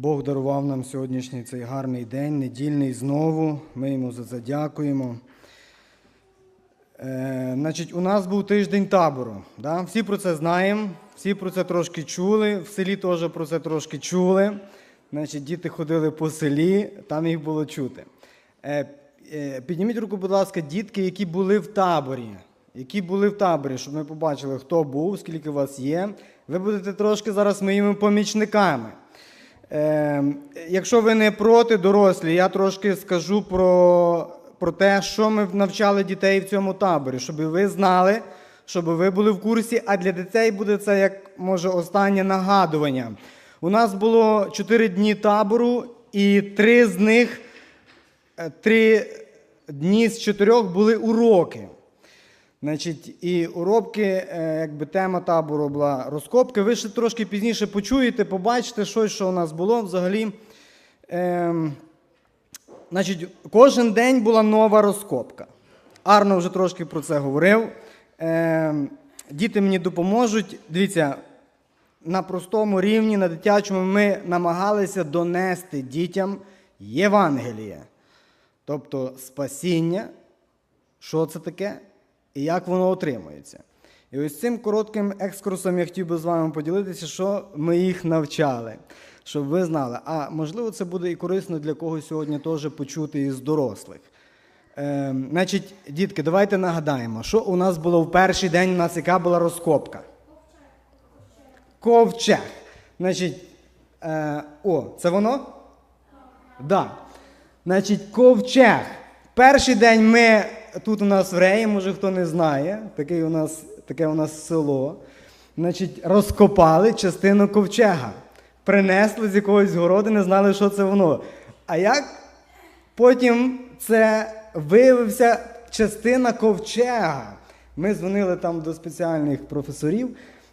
Бог дарував нам сьогоднішній цей гарний день, недільний знову. Ми йому за це дякуємо. Е, значить, у нас був тиждень табору. Да? Всі про це знаємо, всі про це трошки чули. В селі теж про це трошки чули. Значить, діти ходили по селі, там їх було чути. Е, е, підніміть руку, будь ласка, дітки, які були в таборі. Які були в таборі, щоб ми побачили, хто був, скільки вас є. Ви будете трошки зараз моїми помічниками. Е, якщо ви не проти, дорослі, я трошки скажу про, про те, що ми навчали дітей в цьому таборі, щоб ви знали, щоб ви були в курсі, а для дітей буде це як може останнє нагадування. У нас було 4 дні табору, і три з них, е, три дні з чотирьох були уроки. Значить, і уробки, е, якби тема табору була розкопки. Ви ще трошки пізніше почуєте, побачите щось, що у нас було взагалі. Ем, значить, кожен день була нова розкопка. Арно вже трошки про це говорив. Ем, діти мені допоможуть. Дивіться, на простому рівні, на дитячому, ми намагалися донести дітям Євангеліє. Тобто спасіння, що це таке і як воно отримується. І ось цим коротким екскурсом я хотів би з вами поділитися, що ми їх навчали, щоб ви знали. А можливо, це буде і корисно для когось сьогодні теж почути із дорослих. Е, значить, дітки, давайте нагадаємо, що у нас було в перший день, у нас яка була розкопка? Ковчег. Значить, е, о, це воно? Да. Значить, ковчег. Перший день ми тут у нас в Реї, може хто не знає, такий у нас, таке у нас село. Значить, розкопали частину ковчега. Принесли з якогось городу, не знали, що це воно. А як потім це виявився частина ковчега? Ми дзвонили там до спеціальних професорів.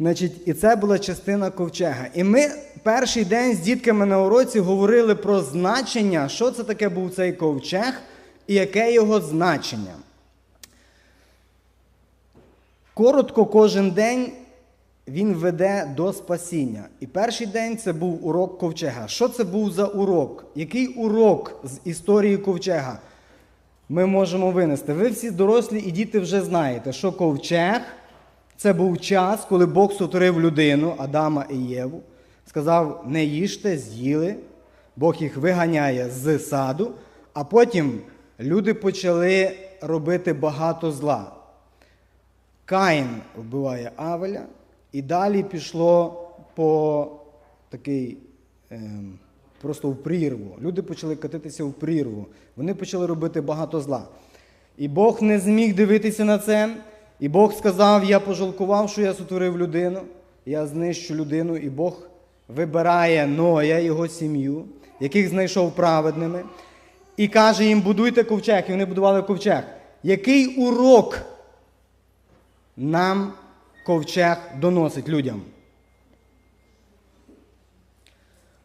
Значить, і це була частина ковчега. І ми перший день з дітками на уроці говорили про значення, що це таке був цей ковчег і яке його значення. Коротко кожен день він веде до спасіння. І перший день це був урок ковчега. Що це був за урок? Який урок з історії ковчега ми можемо винести? Ви всі дорослі і діти вже знаєте, що ковчег це був час, коли Бог сотворив людину, Адама і Єву. Сказав: не їжте, з'їли. Бог їх виганяє з саду, а потім люди почали робити багато зла. Каїн вбиває Авеля, і далі пішло по такий ем, просто в прірву. Люди почали катитися в прірву. Вони почали робити багато зла. І Бог не зміг дивитися на це. І Бог сказав: Я пожалкував, що я сотворив людину, я знищу людину, і Бог вибирає Ноя, його сім'ю, яких знайшов праведними, і каже їм: будуйте ковчег, і вони будували ковчег. Який урок нам ковчег доносить людям?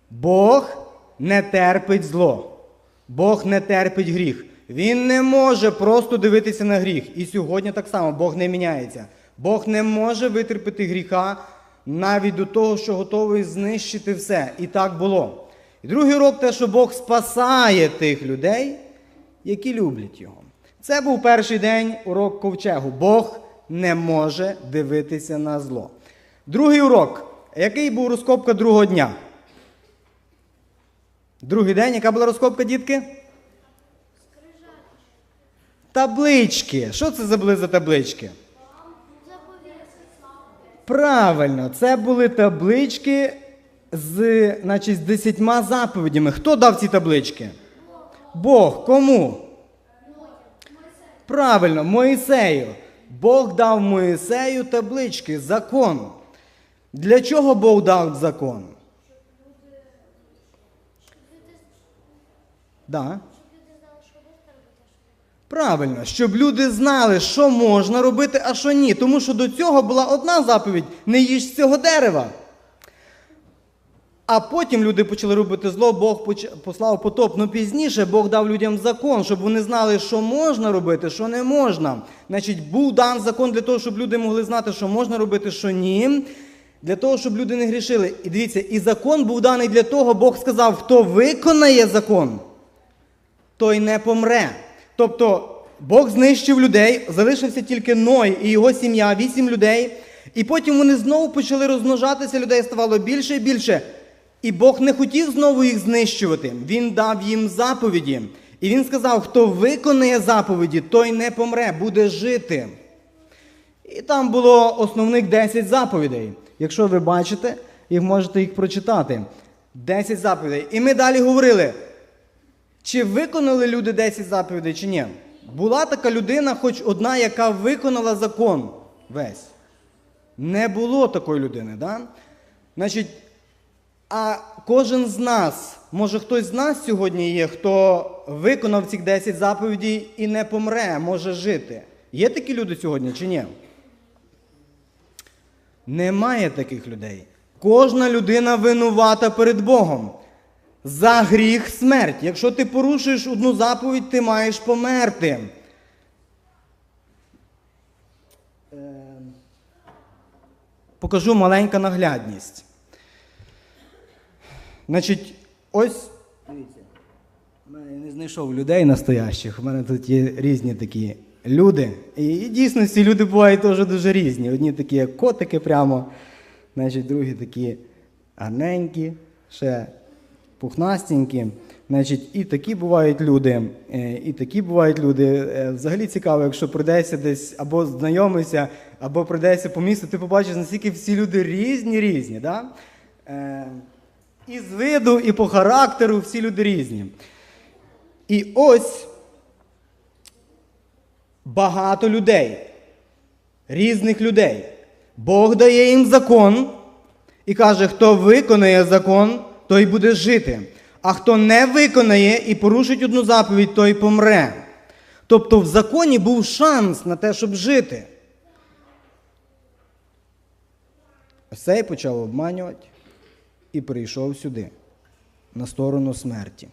Бог не терпить зло. Бог не терпить гріх. Він не може просто дивитися на гріх. І сьогодні так само Бог не міняється. Бог не може витерпіти гріха навіть до того, що готовий знищити все. І так було. І другий урок те, що Бог спасає тих людей, які люблять його. Це був перший день урок ковчегу. Бог не може дивитися на зло. Другий урок. Який був розкопка другого дня? Другий день, яка була розкопка, дітки? Таблички. Що це за були за таблички? Правильно, це були таблички з, значить, з десятьма заповідями. Хто дав ці таблички? Бог. Кому? Правильно, Моїсею. Бог дав Моїсею таблички, закон. Для чого Бог дав закон? Да. Правильно, щоб люди знали, що можна робити, а що ні. Тому що до цього була одна заповідь: не їж з цього дерева. А потім люди почали робити зло, Бог послав потоп. Ну пізніше Бог дав людям закон, щоб вони знали, що можна робити, що не можна. Значить, був дан закон для того, щоб люди могли знати, що можна робити, що ні. Для того, щоб люди не грішили. І дивіться, і закон був даний для того, Бог сказав, хто виконає закон, той не помре. Тобто Бог знищив людей, залишився тільки Ной і його сім'я, вісім людей. І потім вони знову почали розмножатися, людей ставало більше і більше. І Бог не хотів знову їх знищувати. Він дав їм заповіді. І він сказав: хто виконає заповіді, той не помре, буде жити. І там було основних 10 заповідей. Якщо ви бачите, їх можете їх прочитати. 10 заповідей. І ми далі говорили, чи виконали люди 10 заповідей, чи ні. Була така людина, хоч одна, яка виконала закон весь. Не було такої людини, да? Значить, а кожен з нас, може хтось з нас сьогодні є, хто виконав ці 10 заповідей і не помре, може жити. Є такі люди сьогодні чи ні? Немає таких людей. Кожна людина винувата перед Богом. За гріх смерть. Якщо ти порушуєш одну заповідь, ти маєш померти. Е, Покажу маленька наглядність. Значить, ось. Дивіться, я не знайшов людей настоящих. У мене тут є різні такі люди. І дійсно ці люди бувають теж дуже різні. Одні такі, як котики прямо, значить, другі такі гарненькі, ще пухнастенькі. Значить, і такі бувають люди, е, і такі бувають люди. Е, Взагалі цікаво, якщо прийдеться десь або знайомишся, або прийдеться по місту, ти побачиш, наскільки всі люди різні, різні. Да? І з виду, і по характеру всі люди різні. І ось багато людей, різних людей. Бог дає їм закон і каже, хто виконає закон, той буде жити. А хто не виконає і порушить одну заповідь, той помре. Тобто в законі був шанс на те, щоб жити. Цей почав обманювати і прийшов сюди, на сторону смерті.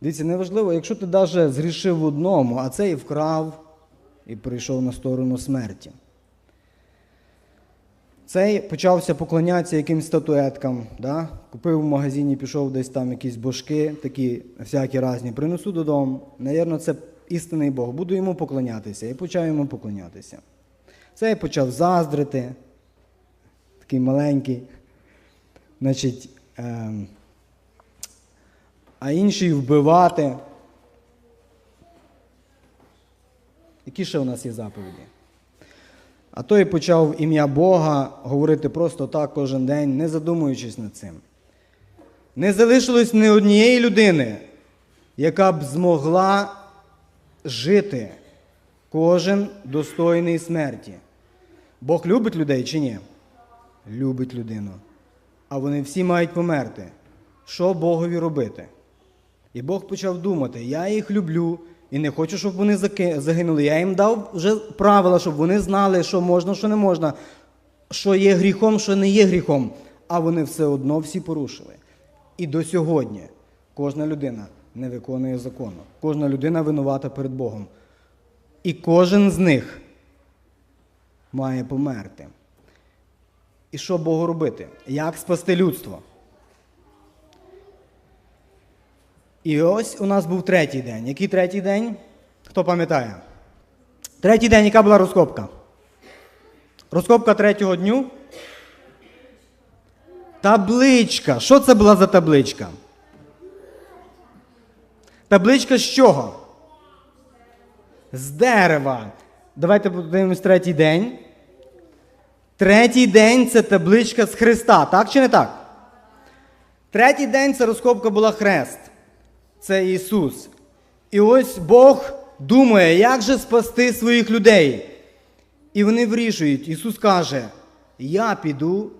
Дивіться, неважливо, якщо ти навіть згрішив в одному, а цей вкрав і прийшов на сторону смерті. Цей почався поклонятися якимсь статуеткам, да? купив в магазині, пішов десь там якісь божки, такі всякі різні, принесу додому. Навірно, це істинний Бог. Буду йому поклонятися. І почав йому поклонятися. Цей почав заздрити, такий маленький. Значить, ем, а інший вбивати. Які ще у нас є заповіді? А той почав ім'я Бога говорити просто так кожен день, не задумуючись над цим. Не залишилось ні однієї людини, яка б змогла жити кожен достойний смерті. Бог любить людей чи ні? Любить людину. А вони всі мають померти. Що Богові робити? І Бог почав думати: я їх люблю і не хочу, щоб вони загинули. Я їм дав вже правила, щоб вони знали, що можна, що не можна, що є гріхом, що не є гріхом. А вони все одно всі порушили. І до сьогодні кожна людина не виконує закону. Кожна людина винувата перед Богом. І кожен з них має померти. І що Богу робити? Як спасти людство? І ось у нас був третій день. Який третій день? Хто пам'ятає? Третій день, яка була розкопка? Розкопка третього дню. Табличка. Що це була за табличка? Табличка з чого? З дерева. Давайте подивимось третій день. Третій день це табличка з Христа, так чи не так? Третій день це розкопка була хрест. Це Ісус. І ось Бог думає, як же спасти своїх людей. І вони вирішують. Ісус каже: Я піду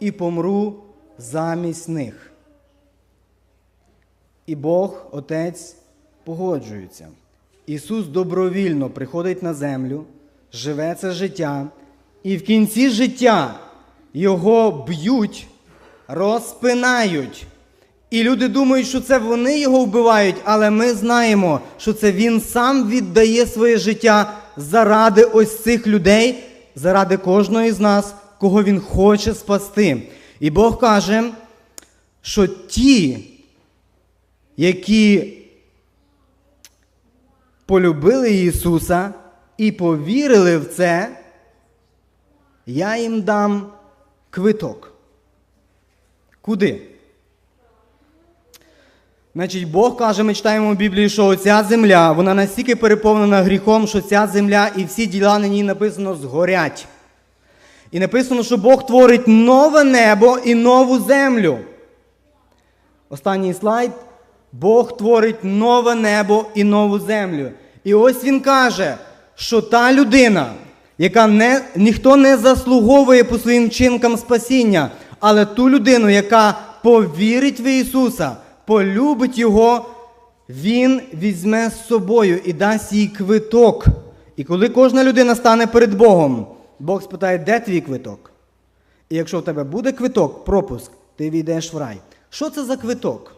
і помру замість них. І Бог, Отець, погоджується. Ісус добровільно приходить на землю, живе це життя, і в кінці життя його б'ють, розпинають. І люди думають, що це вони його вбивають, але ми знаємо, що це він сам віддає своє життя заради ось цих людей, заради кожного з нас, кого Він хоче спасти. І Бог каже, що ті, які полюбили Ісуса і повірили в це, я їм дам квиток. Куди? Значить, Бог каже, ми читаємо в Біблії, що ця земля, вона настільки переповнена гріхом, що ця земля і всі діла на ній написано згорять. І написано, що Бог творить нове небо і нову землю. Останній слайд. Бог творить нове небо і нову землю. І ось він каже, що та людина, яка не, ніхто не заслуговує по своїм вчинкам спасіння, але ту людину, яка повірить в Ісуса, полюбить Його, Він візьме з собою і дасть їй квиток. І коли кожна людина стане перед Богом, Бог спитає, де твій квиток? І якщо в тебе буде квиток, пропуск, ти війдеш в рай. Що це за квиток?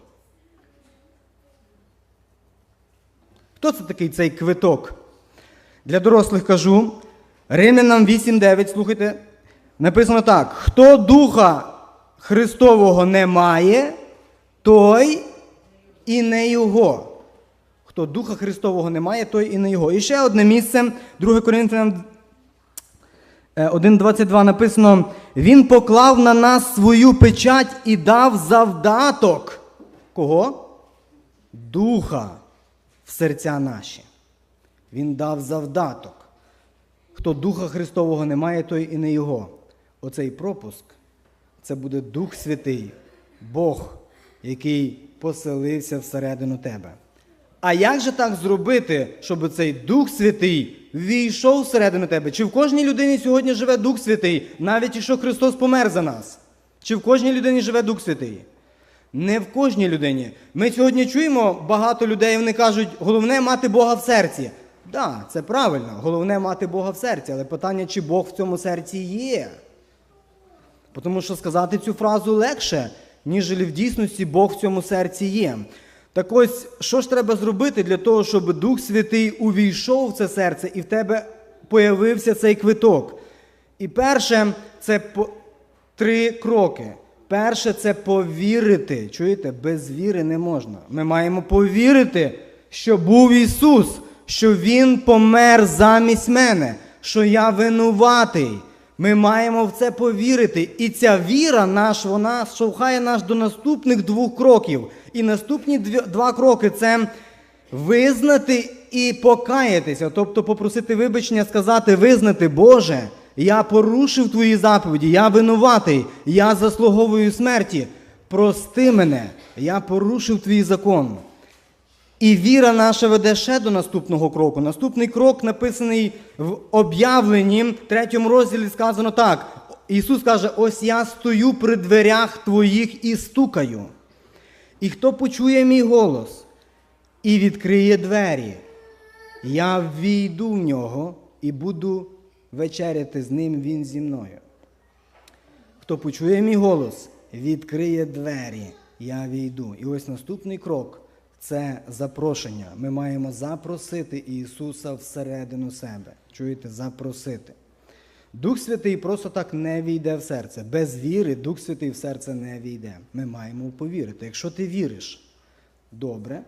Хто це такий цей квиток? Для дорослих кажу. Римлянам 8.9, слухайте, написано так: хто Духа Христового не має, той і не його. Хто Духа Христового не має, той і не його. І ще одне місце, 2 Коринфянам е, 1.22 написано: Він поклав на нас свою печать і дав завдаток. Кого? Духа в серця наші. Він дав завдаток. Хто Духа Христового не має, той і не його. Оцей пропуск це буде Дух Святий, Бог, який поселився всередину тебе. А як же так зробити, щоб цей Дух Святий війшов всередину тебе? Чи в кожній людині сьогодні живе Дух Святий, навіть якщо Христос помер за нас? Чи в кожній людині живе Дух Святий? Не в кожній людині. Ми сьогодні чуємо багато людей, вони кажуть, головне мати Бога в серці. Да, це правильно, головне мати Бога в серці, але питання, чи Бог в цьому серці є. Тому що сказати цю фразу легше, ніж в дійсності Бог в цьому серці є. Так ось, що ж треба зробити для того, щоб Дух Святий увійшов в це серце і в тебе появився цей квиток? І перше, це по... три кроки. Перше це повірити. Чуєте, без віри не можна. Ми маємо повірити, що був Ісус, що Він помер замість мене, що я винуватий. Ми маємо в це повірити. І ця віра наш, вона штовхає нас до наступних двох кроків. І наступні два кроки це визнати і покаятися, тобто попросити вибачення, сказати, визнати, Боже, я порушив твої заповіді, я винуватий, я заслуговую смерті. Прости мене, я порушив твій закон. І віра наша веде ще до наступного кроку. Наступний крок написаний в об'явленні, третьому розділі сказано так. Ісус каже: ось я стою при дверях твоїх і стукаю. І хто почує мій голос і відкриє двері, я ввійду в нього і буду вечеряти з ним він зі мною. Хто почує мій голос, відкриє двері, я війду. І ось наступний крок це запрошення. Ми маємо запросити Ісуса всередину себе. Чуєте, запросити. Дух Святий просто так не війде в серце. Без віри Дух Святий в серце не війде. Ми маємо повірити. Якщо ти віриш добре,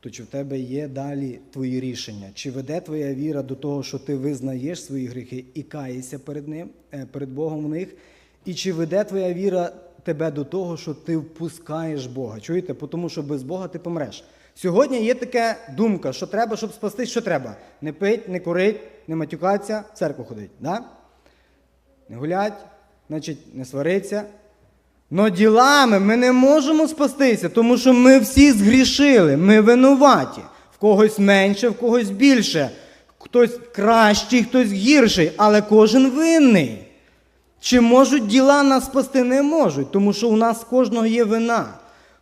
то чи в тебе є далі твої рішення? Чи веде твоя віра до того, що ти визнаєш свої гріхи і каєшся перед ним, е, перед Богом в них? І чи веде твоя віра тебе до того, що ти впускаєш Бога? Чуєте? Тому що без Бога ти помреш. Сьогодні є така думка, що треба, щоб спастись, що треба? Не пить, не курить, не матюкатися, в церкву ходить. Да? Не гулять, значить, не свариться. Но ділами ми не можемо спастися, тому що ми всі згрішили, ми винуваті. В когось менше, в когось більше. Хтось кращий, хтось гірший, але кожен винний. Чи можуть діла нас спасти? Не можуть, тому що у нас кожного є вина.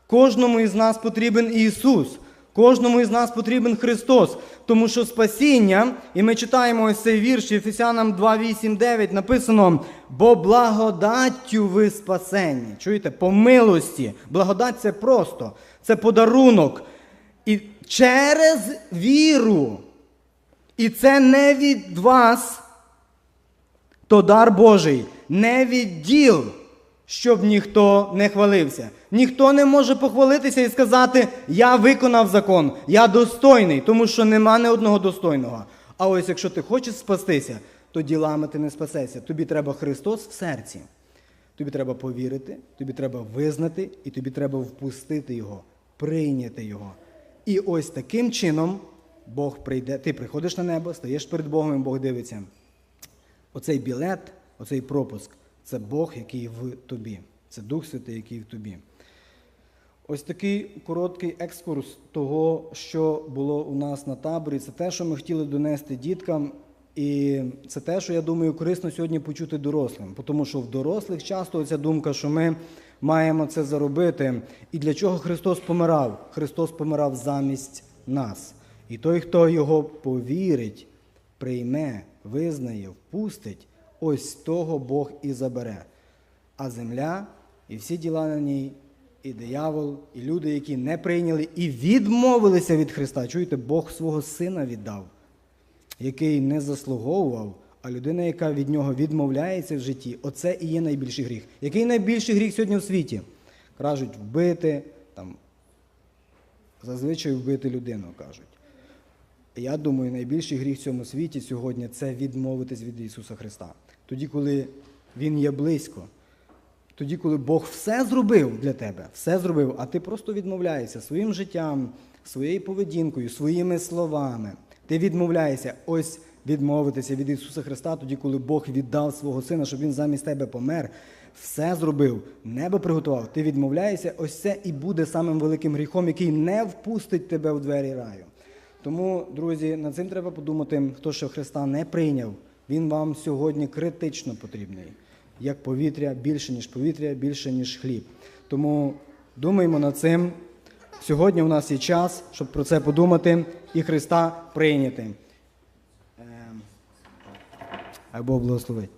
Кожному із нас потрібен Ісус. Кожному із нас потрібен Христос, тому що спасіння, і ми читаємо ось цей вірш Ефесянам 2, 8, 9, написано: бо благодаттю ви спасені. Чуєте, по милості. Благодать це просто, це подарунок. І через віру. І це не від вас, то дар Божий. Не від діл, щоб ніхто не хвалився. Ніхто не може похвалитися і сказати, я виконав закон, я достойний, тому що нема ні одного достойного. А ось якщо ти хочеш спастися, то ділами ти не спасешся. Тобі треба Христос в серці. Тобі треба повірити, тобі треба визнати, і тобі треба впустити Його, прийняти Його. І ось таким чином Бог прийде. Ти приходиш на небо, стаєш перед Богом, і Бог дивиться. Оцей білет, оцей пропуск це Бог, який в тобі. Це Дух Святий, який в тобі. Ось такий короткий екскурс того, що було у нас на таборі. Це те, що ми хотіли донести діткам. І це те, що я думаю, корисно сьогодні почути дорослим. Тому що в дорослих часто ця думка, що ми маємо це заробити. І для чого Христос помирав? Христос помирав замість нас. І той, хто його повірить, прийме, визнає, впустить, ось того Бог і забере. А земля і всі діла на ній, і диявол, і люди, які не прийняли і відмовилися від Христа. Чуєте, Бог свого сина віддав, який не заслуговував, а людина, яка від нього відмовляється в житті, оце і є найбільший гріх. Який найбільший гріх сьогодні в світі? Кажуть, вбити, там, зазвичай вбити людину, кажуть. Я думаю, найбільший гріх в цьому світі сьогодні це відмовитись від Ісуса Христа. Тоді, коли Він є близько, тоді, коли Бог все зробив для тебе, все зробив, а ти просто відмовляєшся своїм життям, своєю поведінкою, своїми словами. Ти відмовляєшся ось відмовитися від Ісуса Христа, тоді, коли Бог віддав свого Сина, щоб Він замість тебе помер, все зробив, небо приготував. Ти відмовляєшся, ось це і буде самим великим гріхом, який не впустить тебе в двері раю. Тому, друзі, над цим треба подумати, хто ще Христа не прийняв, він вам сьогодні критично потрібний. Як повітря, більше, ніж повітря, більше, ніж хліб. Тому думаємо над цим. Сьогодні у нас є час, щоб про це подумати і Христа прийняти. Ем, Бог благословить.